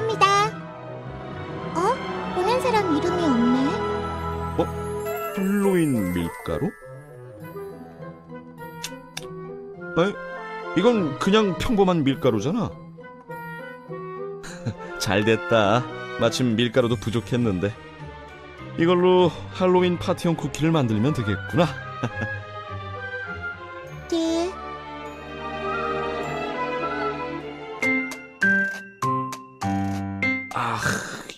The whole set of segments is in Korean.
감사합니다. 어? 보낸 사람 이름이 없네. 어? 플로인 밀가루? 에? 이건 그냥 평범한 밀가루잖아. 잘 됐다. 마침 밀가루도 부족했는데. 이걸로 할로윈 파티용 쿠키를 만들면 되겠구나. 아,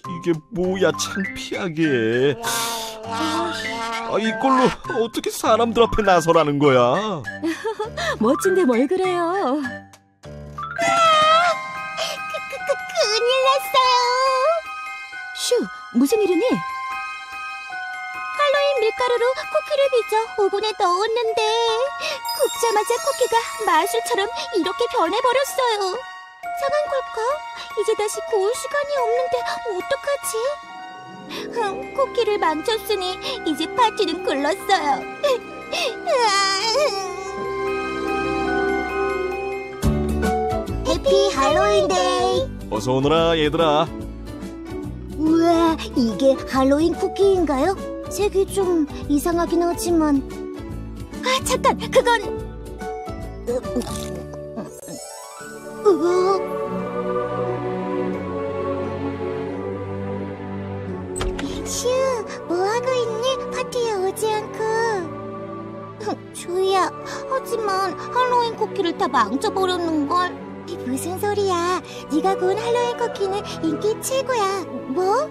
이게 뭐야 창피하게. 아, 이걸로 어떻게 사람들 앞에 나서라는 거야? 멋진데 뭘 그래요? 그, 큰일 났어요. 슈, 무슨 일이니? 할로윈 밀가루로 쿠키를 빚어 오븐에 넣었는데 굽자마자 쿠키가 마술처럼 이렇게 변해버렸어요. 상한 걸까? 이제 다시 구울 시간이 없는데 어떡하지? 흠, 쿠키를 망쳤으니 이제 파티는 글렀어요. 해피 할로윈 데이! 어서 오너라 얘들아. 우와, 이게 할로윈 쿠키인가요? 색이 좀 이상하긴 하지만. 아, 잠깐, 그건. 으, 슈, 하지만 할로윈 쿠키를 다 망쳐버렸는걸. 무슨 소리야? 네가 구운 할로윈 쿠키는 인기 최고야. 뭐?